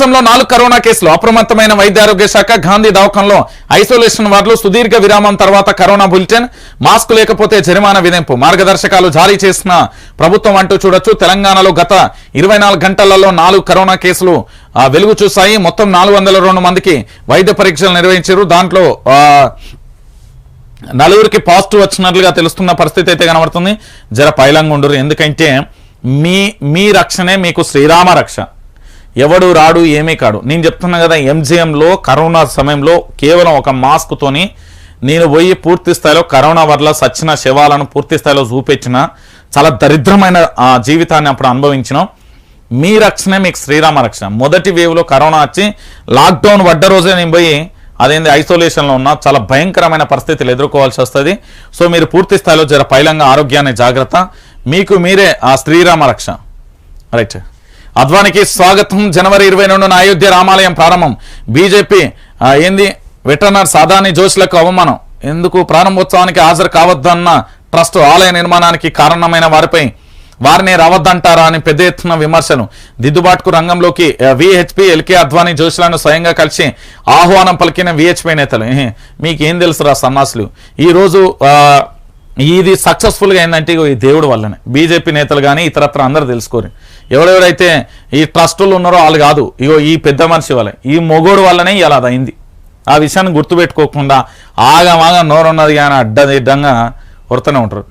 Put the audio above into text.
రాష్ట్రంలో నాలుగు కరోనా కేసులు అప్రమత్తమైన వైద్య ఆరోగ్య శాఖ గాంధీ దవాఖాన్లో ఐసోలేషన్ వార్డులు సుదీర్ఘ విరామం తర్వాత కరోనా బులెటిన్ మాస్క్ లేకపోతే జరిమానా విధింపు. మార్గదర్శకాలు జారీ చేసిన ప్రభుత్వం అంటూ చూడొచ్చు. తెలంగాణలో గత ఇరవై గంటలలో నాలుగు కరోనా కేసులు వెలుగు చూశాయి. మొత్తం నాలుగు మందికి వైద్య పరీక్షలు నిర్వహించారు. దాంట్లో నలుగురికి పాజిటివ్ వచ్చినట్లుగా తెలుస్తున్న పరిస్థితి అయితే కనబడుతుంది. జర పైలంగా ఉండరు ఎందుకంటే మీ మీ రక్షణే మీకు శ్రీరామ రక్ష. ఎవడు రాడు ఏమీ కాడు. నేను చెప్తున్నా కదా ఎంజిఎంలో కరోనా సమయంలో కేవలం ఒక మాస్క్తోని నేను పోయి పూర్తి స్థాయిలో కరోనా వల్ల సచ్చిన శవాలను పూర్తి స్థాయిలో చూపించిన చాలా దరిద్రమైన జీవితాన్ని అప్పుడు అనుభవించినాం. మీ రక్షణ మీకు శ్రీరామ రక్షణ. మొదటి వేవ్లో కరోనా వచ్చి లాక్డౌన్ పడ్డ రోజే నేను పోయి అదేంది ఐసోలేషన్లో ఉన్న చాలా భయంకరమైన పరిస్థితులు ఎదుర్కోవాల్సి వస్తుంది. సో మీరు పూర్తి స్థాయిలో జర పైలంగా ఆరోగ్యాన్ని జాగ్రత్త. మీకు మీరే ఆ శ్రీరామ రక్ష. రైట్. అద్వానికి స్వాగతం. జనవరి ఇరవై రెండున అయోధ్య రామాలయం ప్రారంభం. బీజేపీ ఏంది? వెటర్నర్ సాదాని జోష్లకు అవమానం. ఎందుకు? ప్రారంభోత్సవానికి హాజరు కావద్దన్న ట్రస్ట్ ఆలయ నిర్మాణానికి కారణమైన వారిపై వారిని రావద్దంటారా అని పెద్ద ఎత్తున విమర్శలు. దిద్దుబాటుకు రంగంలోకి విహెచ్పి ఎల్కే అద్వానీ జోషులను స్వయంగా కలిసి ఆహ్వానం పలికిన విహెచ్పి నేతలు. ఎహె, మీకేం తెలుసురా సన్నాసులు? ఈరోజు ఆ, ఇది సక్సెస్ఫుల్గా ఏంటంటే ఇగో ఈ దేవుడు వల్లనే. బీజేపీ నేతలు కానీ ఇతరత్ర అందరూ తెలుసుకోరు. ఎవరెవరైతే ఈ ట్రస్టులు ఉన్నారో వాళ్ళు కాదు. ఇగో ఈ పెద్ద మనిషి వల్లే. ఈ మొగోడు వల్లనే ఇలా అది అయింది ఆ విషయాన్ని గుర్తుపెట్టుకోకుండా ఆగమాగా నోరున్నది కానీ అడ్డదిడ్డంగా కొడుతూనే ఉంటారు.